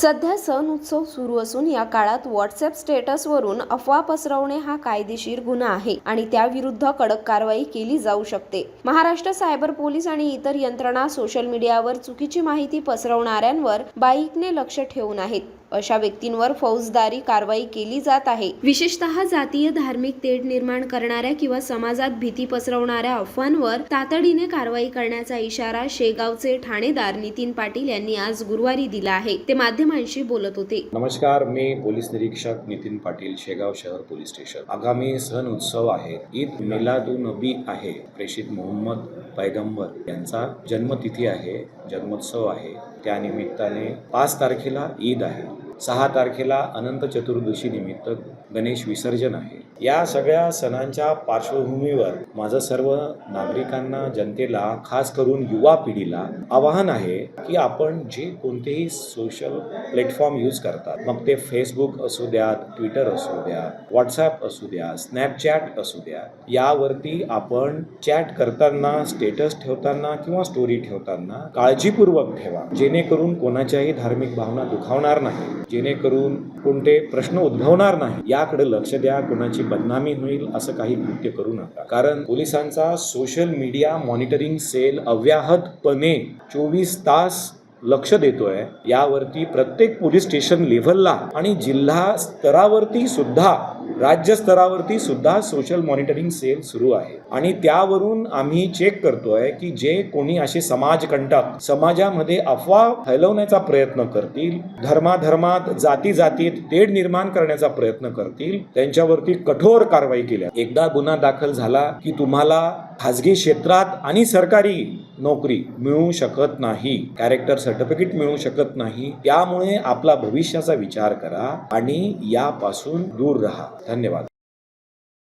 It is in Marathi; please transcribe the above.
सध्या सण उत्सव सुरू असून या काळात व्हॉट्सअप स्टेटसवरून अफवा पसरवणे हा कायदेशीर गुन्हा आहे आणि त्याविरुद्ध कडक कारवाई केली जाऊ शकते. महाराष्ट्र सायबर पोलीस आणि इतर यंत्रणा सोशल मीडियावर चुकीची माहिती पसरवणाऱ्यांवर बाईकने लक्ष ठेवून आहेत. अशा व्यक्तींवर फौजदारी कारवाई केली जात आहे. विशेषतः जातीय धार्मिक तेढ निर्माण करणाऱ्या किंवा समाजात भीती पसरवणाऱ्या अफवांवर तातडीने कारवाई करण्याचा इशारा शेगावचे ठाणेदार नितीन पाटील यांनी आज गुरुवारी दिला आहे. ते माध्यमांशी बोलत होते. नमस्कार मी पोलीस निरीक्षक नितीन पाटील शेगाव शहर पोलीस स्टेशन. आगामी सण उत्सव आहेत ईद मिलादु नबी आहे. प्रेषित मोहम्मद पैगंबर यांचा जन्मतिथी आहे जन्मोत्सव आहे. त्या निमित्ताने पाच तारखेला ईद आहे. सहा तारखेला अनंत चतुर्दशी निमित्त गणेश विसर्जन आहे. या सगळ्या सणांच्या पार्श्वभूमीवर माझं सर्व नागरिकांना जनतेला खास करून युवा पिढीला आवाहन आहे की आपण जे कोणतेही सोशल प्लॅटफॉर्म यूज करतात मग ते फेसबुक असू द्यात ट्विटर असू द्या व्हॉट्सॲप असू द्या स्नॅपचॅट असू द्या यावरती आपण चॅट करताना स्टेटस ठेवताना किंवा स्टोरी ठेवताना काळजीपूर्वक ठेवा. जेणेकरून कोणाच्याही धार्मिक भावना दुखावणार नाही जेणेकरून कोणते प्रश्न उद्भवणार नाही याकडे लक्ष द्या कोणाची बदनामी होईल असं काही कृत्य करू नका. कारण पोलिसांचा सोशल मीडिया मॉनिटरिंग सेल अव्याहतपणे चोवीस तास लक्ष देतोय. यावरती प्रत्येक पोलीस स्टेशन लेव्हलला आणि जिल्हा स्तरावरती सुद्धा राज्य स्तरावरती सुद्धा सोशल मॉनिटरिंग सेल सुरू आहे. आणि त्यावरून आम्ही चेक करतोय की जे कोणी असे समाजकंटक समाजामध्ये अफवा फैलवण्याचा प्रयत्न करतील धर्माधर्मात जाती जातीत तेढ निर्माण करण्याचा प्रयत्न करतील त्यांच्यावरती कठोर कारवाई केल्या. एकदा गुन्हा दाखल झाला की तुम्हाला खाजगी क्षेत्रात आणि सरकारी नोकरी मिळू शकत नाही कॅरेक्टर सर्टिफिकेट मिळू शकत नाही त्यामुळे आपला भविष्याचा विचार करा आणि यापासून दूर राहा. धन्यवाद.